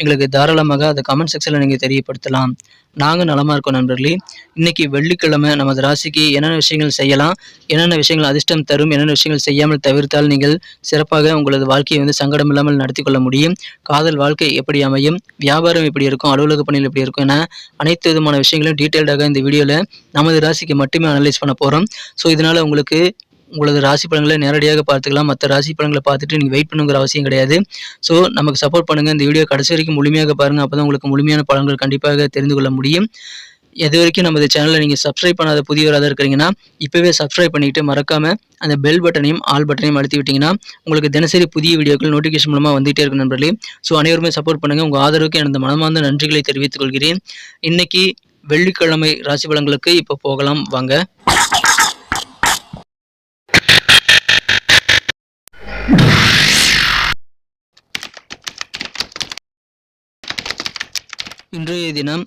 எங்களுக்கு தாராளமாக அதை கமெண்ட் செக்ஷனில் நீங்கள் தெரியப்படுத்தலாம். நாங்கள் நலமாக இருக்கோம் நண்பர்களே. இன்றைக்கி வெள்ளிக்கிழமை நமது ராசிக்கு என்னென்ன விஷயங்கள் செய்யலாம் என்னென்ன விஷயங்கள் அதிர்ஷ்டம் தரும் என்னென்ன விஷயங்கள் செய்யாமல் தவிர்த்தால் நீங்கள் சிறப்பாக உங்களது வாழ்க்கையை வந்து சங்கடம் இல்லாமல் நடத்தி கொள்ள முடியும். காதல் வாழ்க்கை எப்படி அமையும் வியாபாரம் எப்படி இருக்கும் அலுவலக பணிகள் எப்படி இருக்கும் என அனைத்து விதமான விஷயங்களையும் டீட்டெயில்டாக இந்த வீடியோவில் நமது ராசிக்கு மட்டுமே அனலைஸ் பண்ண போகிறோம் ஸோ இதனால் உங்களுக்கு உங்களது ராசி பலன்களை நேரடியாக பார்த்துக்கலாம். மற்ற ராசி பலன்களை பார்த்துட்டு நீங்கள் வெயிட் பண்ணுங்கிற அவசியம் கிடையாது. ஸோ நமக்கு சப்போர்ட் பண்ணுங்கள் இந்த வீடியோ கடைசி வரைக்கும் முழுமையாக பாருங்கள் அப்போ தான் உங்களுக்கு முழுமையான பலன்கள் கண்டிப்பாக தெரிந்து கொள்ள முடியும். எது வரைக்கும் நமது சேனலை நீங்கள் சப்ஸ்கிரைப் பண்ணாத புதியவராக இருக்கிறீங்கன்னா இப்போவே சப்ஸ்கிரைப் பண்ணிவிட்டு மறக்காமல் அந்த பெல் பட்டனையும் ஆல் பட்டனையும் அழுத்தி விட்டிங்கன்னா உங்களுக்கு தினசரி புதிய வீடியோக்கள் நோட்டிஃபிகேஷன் மூலமாக வந்துகிட்டே இருக்கும் நண்பர்களே. ஸோ அனைவருமே சப்போர்ட் பண்ணுங்கள் உங்கள் ஆதரவுக்கு எனது மனமார்ந்த நன்றிகளை தெரிவித்துக் கொள்கிறேன். இன்றைக்கி வெள்ளிக்கிழமை ராசி பலன்களுக்கு இப்போ போகலாம். வாங்க. இன்றைய தினம்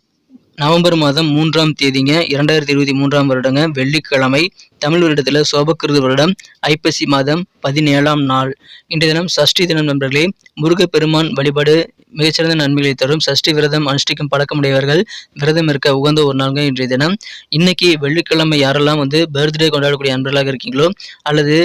நவம்பர் மாதம் மூன்றாம் தேதிங்க இரண்டாயிரத்தி இருபத்தி மூன்றாம் வருடங்க வெள்ளிக்கிழமை தமிழ் வருடத்தில் சோபக்கிருது வருடம் ஐப்பசி மாதம் பதினேழாம் நாள். இன்றைய தினம் சஷ்டி தினம் நண்பர்களே முருகப்பெருமான் வழிபாடு மிகச்சிறந்த நன்மைகளை தரும் சஷ்டி விரதம் அனுஷ்டிக்கும் பழக்கமுடையவர்கள் விரதம் இருக்க உகந்த ஒரு நாள்ங்க இன்றைய தினம். இன்னைக்கு வெள்ளிக்கிழமை யாரெல்லாம் வந்து பர்த்டே கொண்டாடக்கூடிய அன்பர்களாக இருக்கீங்களோ அல்லது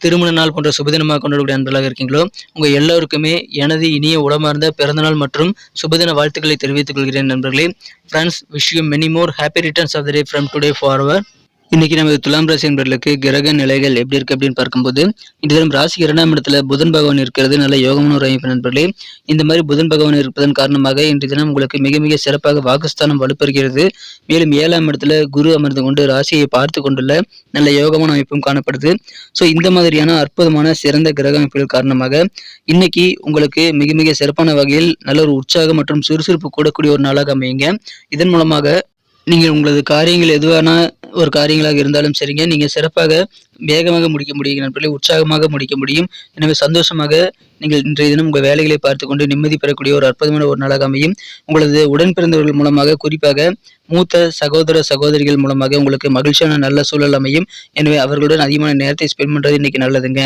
திருமண நாள் போன்ற சுபதினமாக கொண்டாடக்கூடிய அன்பர்களாக இருக்கீங்களோ உங்கள் எல்லோருக்குமே எனது இனிய உளமார்ந்த பிறந்தநாள் மற்றும் சுபதின வாழ்த்துக்களை தெரிவித்துக் கொள்கிறேன் நண்பர்களே. Friends wish you many more happy returns of the day from today forever இன்னைக்கு நமது துலாம் ராசி என்பர்களுக்கு கிரக நிலைகள் எப்படி இருக்கு அப்படின்னு பார்க்கும்போது இந்த தினம் ராசி இரண்டாம் இடத்துல புதன் பகவான் இருக்கிறது. நல்ல யோகமான ஒரு அமைப்பு நண்பர்களே. இந்த மாதிரி புதன் பகவான் இருப்பதன் காரணமாக இன்று தினம் உங்களுக்கு மிக மிக சிறப்பாக வாக்குஸ்தானம் வலுப்பெறுகிறது. மேலும் ஏழாம் இடத்துல குரு அமர்ந்து கொண்டு ராசியை பார்த்து கொண்டுள்ள நல்ல யோகமான அமைப்பும் காணப்படுது. ஸோ இந்த மாதிரியான அற்புதமான சிறந்த கிரக அமைப்புகள் காரணமாக இன்னைக்கு உங்களுக்கு மிக மிக சிறப்பான வகையில் நல்ல ஒரு உற்சாகம் மற்றும் சுறுசுறுப்பு கூடக்கூடிய ஒரு நாளாக அமையுங்க. இதன் மூலமாக நீங்கள் உங்களது காரியங்கள் எதுவான ஒரு காரியங்களாக இருந்தாலும் சரிங்க. நீங்கள் சிறப்பாக வேகமாக முடிக்க முடியும் நண்பர்களே உற்சாகமாக முடிக்க முடியும். எனவே சந்தோஷமாக நீங்கள் இன்றைய தினம் உங்கள் வேலைகளை பார்த்துக்கொண்டு நிம்மதி பெறக்கூடிய ஒரு அற்புதமான ஒரு நாளாக அமையும். உங்களது உடன் பிறந்தவர்கள் மூலமாக குறிப்பாக மூத்த சகோதர சகோதரிகள் மூலமாக உங்களுக்கு மகிழ்ச்சியான நல்ல சூழல் அமையும். எனவே அவர்களுடன் அதிகமான நேரத்தை ஸ்பெண்ட் பண்ணுறது இன்னைக்கு நல்லதுங்க.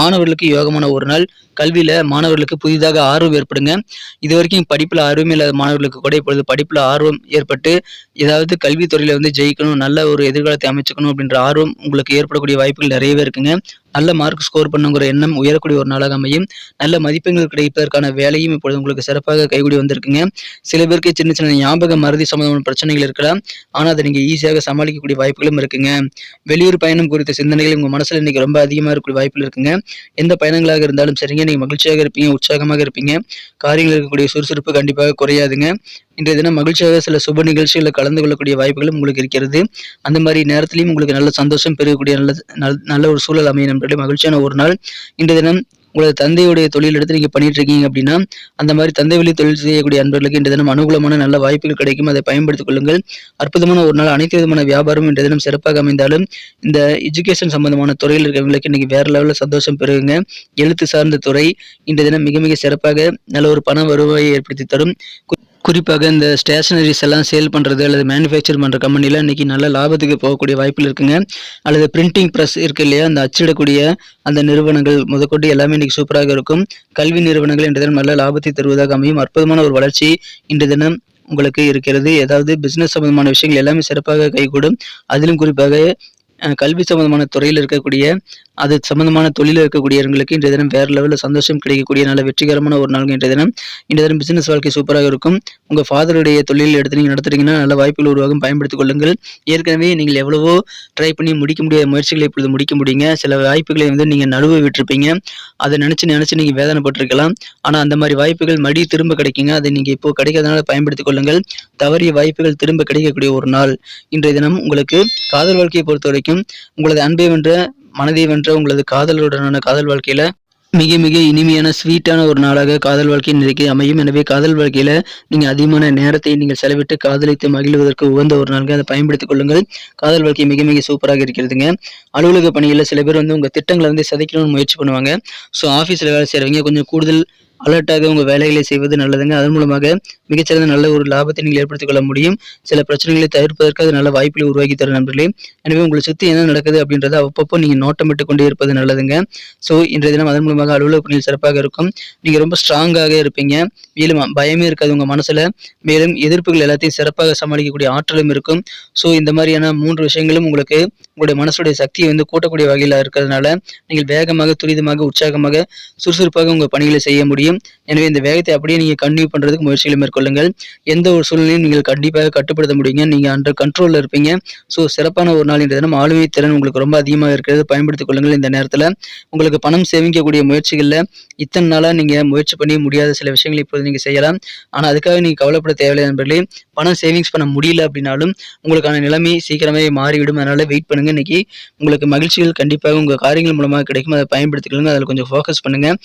மாணவர்களுக்கு யோகமான ஒரு நாள். கல்வியில் மாணவர்களுக்கு புதிதாக ஆர்வம் ஏற்படுங்க. இது வரைக்கும் படிப்பில் ஆர்வம் இல்லாத மாணவர்களுக்கு கூட இப்பொழுது படிப்பில் ஆர்வம் ஏற்பட்டு ஏதாவது கல்வித்துறையில் வந்து ஜெயிக்கணும் நல்ல ஒரு எதிர்காலத்தை அமைச்சுக்கணும் அப்படின்ற ஆர்வம் உங்களுக்கு ஏற்படக்கூடிய வாய்ப்புகள் நிறையவே இருக்குங்க. நல்ல மார்க் ஸ்கோர் பண்ணுங்கிற எண்ணம் உயரக்கூடிய ஒரு நாளாக அமையும். நல்ல மதிப்பெண்கள் கிடைப்பதற்கான வேலையும் இப்பொழுது உங்களுக்கு சிறப்பாக கைகூடி வந்திருக்குங்க. சில பேருக்கு சின்ன சின்ன ஞாபக மருதி சம்பந்தமான பிரச்சனைகள் இருக்கலாம். ஆனால் அதை நீங்கள் ஈஸியாக சமாளிக்கக்கூடிய வாய்ப்புகளும் இருக்குங்க. வெளியூர் பயணம் குறித்த சிந்தனைகள் உங்கள் மனசில் இன்னைக்கு ரொம்ப அதிகமாக இருக்கக்கூடிய வாய்ப்புகள் இருக்குங்க. எந்த பயணங்களாக இருந்தாலும் சரிங்க. நீங்கள் மகிழ்ச்சியாக இருப்பீங்க உற்சாகமாக இருப்பீங்க. காரியங்கள் இருக்கக்கூடிய சுறுசுறுப்பு கண்டிப்பாக குறையாதுங்க. இன்றைய தினம் மகிழ்ச்சியாக சில சுப நிகழ்ச்சிகளில் கலந்து கொள்ளக்கூடிய வாய்ப்புகளும் உங்களுக்கு இருக்கிறது. அந்த மாதிரி நேரத்திலையும் உங்களுக்கு நல்ல சந்தோஷம் பெறக்கூடிய நல்ல நல்ல ஒரு சூழல் அமையணும். நண்பர்களே மகிழ்ச்சியான ஒரு நாள். இன்றைய தினம் உங்களது தந்தையுடைய தொழில் எடுத்து நீங்கள் பண்ணிட்டு இருக்கீங்க அப்படின்னா அந்த மாதிரி தந்தை வழி தொழில் செய்யக்கூடிய அன்பர்களுக்கு இன்றைய தினம் அனுகூலமான நல்ல வாய்ப்புகள் கிடைக்கும். அதை பயன்படுத்திக் கொள்ளுங்கள். அற்புதமான ஒரு நாள் அனைத்து விதமான வியாபாரம் இன்றைய தினம் சிறப்பாக அமைந்தாலும் இந்த எஜுகேஷன் சம்பந்தமான துறையில் இருக்கிறவங்களுக்கு இன்னைக்கு வேற லெவலில் சந்தோஷம் பெறுங்க எழுத்து சார்ந்த துறை இன்றைய தினம் மிக மிக சிறப்பாக நல்ல ஒரு பண வருவாயை ஏற்படுத்தி தரும். குறிப்பாக இந்த ஸ்டேஷனரிஸ் எல்லாம் சேல் பண்ணுறது அல்லது மேனுஃபேக்சர் பண்ணுற கம்பெனியில் இன்றைக்கி நல்ல லாபத்துக்கு போகக்கூடிய வாய்ப்பில் இருக்குங்க. அல்லது பிரிண்டிங் ப்ரெஸ் இருக்கு இல்லையா? அந்த அச்சிடக்கூடிய அந்த நிறுவனங்கள் முதற்கொண்டு எல்லாமே இன்றைக்கி சூப்பராக இருக்கும். கல்வி நிறுவனங்கள் இன்றைய தினம் நல்ல லாபத்தை தருவதாக அமையும். அற்புதமான ஒரு வளர்ச்சி இன்றைய தினம் உங்களுக்கு இருக்கிறது. ஏதாவது பிஸ்னஸ் சம்பந்தமான விஷயங்கள் எல்லாமே சிறப்பாக கைகூடும். அதிலும் குறிப்பாக கல்வி சம்பந்தமான துறையில் இருக்கக்கூடிய அது சம்பந்தமான தொழிலில் இருக்கக்கூடியவர்களுக்கு இன்றைய தினம் வேறு லெவலில் சந்தோஷம் கிடைக்கக்கூடிய நல்ல வெற்றிகரமான ஒரு நாள் இன்றைய தினம். இன்றைய தினம் பிசினஸ் வாழ்க்கை சூப்பராக இருக்கும். உங்கள் ஃபாதருடைய தொழில் எடுத்து நீங்கள் நடத்துறீங்கன்னா நல்ல வாய்ப்புகள் உருவாகும். பயன்படுத்திக் கொள்ளுங்கள். ஏற்கனவே நீங்கள் எவ்வளவோ ட்ரை பண்ணி முடிக்க முடியாத முயற்சிகளை இப்பொழுது முடிக்க முடியுங்க. சில வாய்ப்புகளை வந்து நீங்கள் நடுவு விட்டுருப்பீங்க. அதை நினச்சி நினச்சி நீங்கள் வேதனைப்பட்டிருக்கலாம். ஆனால் அந்த மாதிரி வாய்ப்புகள் மடி திரும்ப கிடைக்குங்க. அதை நீங்கள் இப்போ கிடைக்காதனால பயன்படுத்திக் கொள்ளுங்கள். தவறிய வாய்ப்புகள் திரும்ப கிடைக்கக்கூடிய ஒரு நாள் இன்றைய தினம். உங்களுக்கு காதல் வாழ்க்கையை பொறுத்த வரைக்கும் உங்களது அன்பை வென்ற மனதை வென்ற உங்களது காதலருடனான காதல் வாழ்க்கையில மிக மிக இனிமையான ஸ்வீட்டான ஒரு நாளாக காதல் வாழ்க்கை நிலைக்கு அமையும். எனவே காதல் வாழ்க்கையில நீங்க அதிகமான நேரத்தை நீங்கள் செலவிட்டு காதலித்து மகிழ்வதற்கு உகந்த ஒரு நாள்கள் அதை பயன்படுத்திக் கொள்ளுங்கள். காதல் வாழ்க்கை மிக மிக சூப்பராக இருக்கிறதுங்க. அலுவலக பணியில் சில பேர் வந்து உங்க திட்டங்களை வந்து சிதைக்கணும்னு முயற்சி பண்ணுவாங்க. ஸோ ஆஃபீஸில் வேலை செய்கிறவங்க கொஞ்சம் கூடுதல் அலர்ட்டாக உங்கள் வேலைகளை செய்வது நல்லதுங்க. அதன் மூலமாக மிகச்சிறந்த நல்ல ஒரு லாபத்தை நீங்கள் ஏற்படுத்திக் கொள்ள முடியும். சில பிரச்சனைகளை தவிர்ப்பதற்கு அது நல்ல வாய்ப்புகளை உருவாக்கி தரும் நண்பர்களே. எனவே உங்களை சுற்றி என்ன நடக்குது அப்படின்றத அப்பப்போ நீங்கள் நோட்டமிட்டு கொண்டே இருப்பது நல்லதுங்க. ஸோ இன்றைய தினம் அதன் மூலமாக அலுவலக பணியில் சிறப்பாக இருக்கும். நீங்கள் ரொம்ப ஸ்ட்ராங்காக இருப்பீங்க. மேலும் பயமே இருக்காது உங்கள் மனசில். மேலும் எதிர்ப்புகள் எல்லாத்தையும் சிறப்பாக சமாளிக்கக்கூடிய ஆற்றலும் இருக்கும். ஸோ இந்த மாதிரியான மூன்று விஷயங்களும் உங்களுக்கு உங்களுடைய மனசுடைய சக்தியை வந்து கூட்டக்கூடிய வகையில் இருக்கிறதுனால நீங்கள் வேகமாக துரிதமாக உற்சாகமாக சுறுசுறுப்பாக உங்கள் பணிகளை செய்ய முடியும். எனவே இந்த வேகத்தை அப்படியே நீங்கள் கண்டினியூ பண்ணுறதுக்கு முயற்சிகளை மேற்கொள்ளுங்கள். எந்த ஒரு சூழ்நிலையும் நீங்கள் கண்டிப்பாக கட்டுப்படுத்த முடியுங்க. நீங்கள் அண்டர் கண்ட்ரோலில் இருப்பீங்க. ஸோ சிறப்பான ஒரு நாள் இன்றைய தினம். ஆளுமை திறன் உங்களுக்கு ரொம்ப அதிகமாக இருக்கிறது. பயன்படுத்திக் கொள்ளுங்கள் இந்த நேரத்தில். உங்களுக்கு பணம் சேமிக்கக்கூடிய முயற்சிகளில் இத்தனை நாளாக நீங்கள் முயற்சி பண்ணி முடியாத சில விஷயங்களை இப்போது நீங்கள் செய்யலாம். ஆனால் அதுக்காக நீங்கள் கவலைப்பட தேவையில்லை நண்பர்களே. பணம் சேவிங்ஸ் பண்ண முடியல அப்படின்னாலும் உங்களுக்கான நிலைமை சீக்கிரமே மாறிவிடும். அதனால் வெயிட் பண்ணுங்கள் இன்னைக்கு உங்களுக்கு மகிழ்ச்சிகள் கண்டிப்பாக உங்கள் காரியங்கள் மூலமாக கிடைக்கும். அதை பயன்படுத்திக்கொள்ளுங்க அதில் கொஞ்சம் ஃபோக்கஸ் பண்ணுங்கள்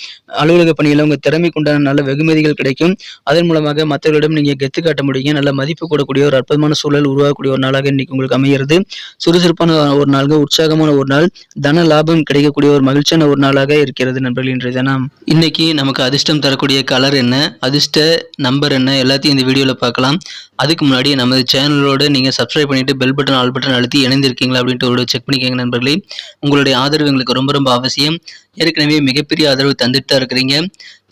அலுவலக பணியில் உங்கள் திறமைக்கு உண்டான நல்ல வெகுமதிகள் கிடைக்கும். அதன் மூலமாக மற்றவர்களிடம் நீங்கள் கெத்து காட்ட முடியுங்க. நல்ல மதிப்பு கூடக்கூடிய ஒரு அற்புதமான சூழல் உருவாகக்கூடிய ஒரு நாளாக இன்னைக்கு உங்களுக்கு அமைகிறது சுறுசுறுப்பான ஒரு நாளாக உற்சாகமான ஒரு நாள் தன லாபம் கிடைக்கக்கூடிய ஒரு மகிழ்ச்சியான ஒரு நாளாக இருக்கிறது நண்பர்கள் இன்றைய தினம். இன்னைக்கு நமக்கு அதிர்ஷ்டம் தரக்கூடிய கலர் என்ன? அதிர்ஷ்ட நம்பர் என்ன? எல்லாத்தையும் இந்த வீடியோவில் பார்க்கலாம். அதுக்கு முன்னாடி நமது சேனலோட நீங்கள் சப்ஸ்கிரைப் பண்ணிட்டு பெல் பட்டன் ஆல் பட்டன் அழுத்தி இணைந்திருக்கீங்களா அப்படின்ட்டு ஒரு செக் பண்ணிக்கோங்க நண்பர்களே. உங்களுடைய ஆதரவு எங்களுக்கு ரொம்ப ரொம்ப அவசியம். ஏற்கனவே மிகப்பெரிய ஆதரவு தந்துட்டு தான் இருக்கிறீங்க.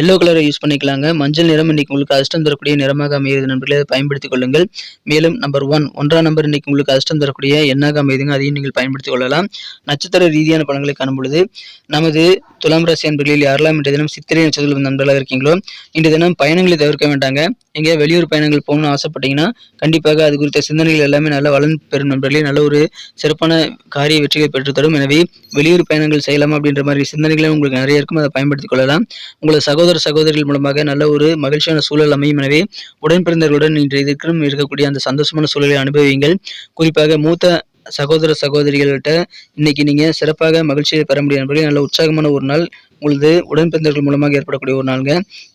எல்லோ கலரை யூஸ் பண்ணிக்கலாங்க. மஞ்சள் நிறம் இன்னைக்கு உங்களுக்கு அதிர்ஷ்டம் தரக்கூடிய நிறமாக அமைகிறது நண்பர்களே அதை பயன்படுத்திக் கொள்ளுங்கள். மேலும் நம்பர் ஒன் ஒன்றாம் நம்பர் இன்னைக்கு உங்களுக்கு அதிர்ஷ்டம் தரக்கூடிய எண்ணாக அமைதுங்க அதையும் நீங்கள் பயன்படுத்திக் கொள்ளலாம். நட்சத்திர ரீதியான பலன்களை காணும் பொழுது நமது துலாம் ராசி அன்பர்களில் யாரெல்லாம் இன்றைய தினம் சித்திரை நட்சத்திரம் நண்பர்களாக இருக்கீங்களோ இன்றைய தினம் பயணங்களை தவிர்க்க வேண்டாங்க. எங்கேயா வெளியூர் பயணங்கள் போகணும்னு ஆசைப்பட்டீங்கன்னா கண்டிப்பாக அது குறித்த சிந்தனைகள் எல்லாமே நல்ல வளர்ந்து பெறும் நண்பர்களே நல்ல ஒரு சிறப்பான காரிய வெற்றிகளை பெற்றுத்தரும். எனவே வெளியூர் பயணங்கள் செய்யலாமா அப்படின்ற மாதிரி சிந்தனைகளும் உங்களுக்கு நிறைய இருக்கும். அதை பயன்படுத்திக் கொள்ளலாம். உங்களது சகோதர சகோதரிகள் மூலமாக நல்ல ஒரு மகிழ்ச்சியான சூழல் அமையும். எனவே உடன் பிறந்தவர்களுடன் இன்று இருக்கிற இருக்கக்கூடிய அந்த சந்தோஷமான சூழலை அனுபவியுங்கள். குறிப்பாக மூத்த சகோதர சகோதரிகள்கிட்ட இன்னைக்கு நீங்க சிறப்பாக மகிழ்ச்சியை பெற முடியும் என்பதை நல்ல உற்சாகமான ஒரு நாள். உங்களது உடன்பிறந்தவர்கள் மூலமாக ஏற்படக்கூடிய ஒரு நாளுங்க.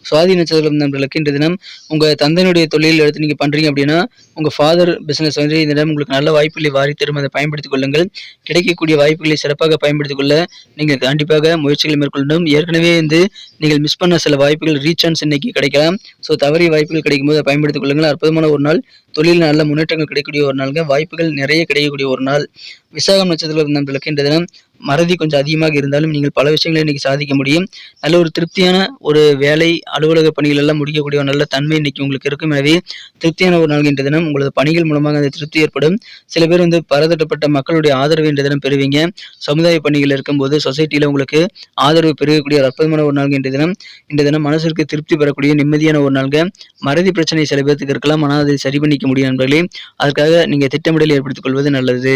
சுவாதி நட்சத்திரம் நண்பர்களுக்கு இந்த தினம் உங்க தந்தையினுடைய தொழில் எடுத்து நீங்க பண்றீங்க அப்படின்னா உங்க ஃபாதர் பிசினஸ் வந்து இந்த தினம் உங்களுக்கு நல்ல வாய்ப்புகளை வாரி தரும் அதை பயன்படுத்திக் கொள்ளுங்கள். கிடைக்கக்கூடிய வாய்ப்புகளை சிறப்பாக பயன்படுத்திக் கொள்ள நீங்கள் கண்டிப்பாக முயற்சிகளை மேற்கொள்ளணும். ஏற்கனவே வந்து நீங்கள் மிஸ் பண்ண சில வாய்ப்புகள் ரீசான்ஸ் இன்னைக்கு கிடைக்கலாம். ஸோ தவறிய வாய்ப்புகள் கிடைக்கும் போது பயன்படுத்திக் கொள்ளுங்கள். அற்புதமான ஒரு நாள். தொழில் நல்ல முன்னேற்றங்கள் கிடைக்கக்கூடிய ஒரு நாளுங்க. வாய்ப்புகள் நிறைய கிடைக்கக்கூடிய ஒரு நாள் விசாகம் நட்சத்திரம் நண்பர்களுக்கு இந்த தினம் மறதி கொஞ்சம் அதிகமாக இருந்தாலும் நீங்கள் பல விஷயங்களை இன்னைக்கு சாதிக்க முடியும். நல்ல ஒரு திருப்தியான ஒரு வேலை அலுவலக பணிகள் எல்லாம் முடிக்கக்கூடிய ஒரு நல்ல தன்மை இன்னைக்கு உங்களுக்கு இருக்கும். எனவே திருப்தியான ஒரு நாள் இன்றைய தினம் உங்களது பணிகள் மூலமாக அந்த திருப்தி ஏற்படும். சில பேர் வந்து பரதட்டப்பட்ட மக்களுடைய ஆதரவு இன்றைய தினம் பெறுவீங்க. சமுதாய பணிகள் இருக்கும்போது சொசைட்டியில் உங்களுக்கு ஆதரவு பெருகக்கூடிய ஒரு அற்புதமான ஒரு நாள் இன்றைய தினம். இன்றைய தினம் மனசிற்கு திருப்தி பெறக்கூடிய நிம்மதியான ஒரு நாள்க மறதி பிரச்சனை சில பேர்த்துக்கு இருக்கலாம். ஆனால் அதை சரி பண்ணிக்க முடியும் நண்பர்களே. அதுக்காக நீங்கள் திட்டமிடல் ஏற்படுத்திக் கொள்வது நல்லது.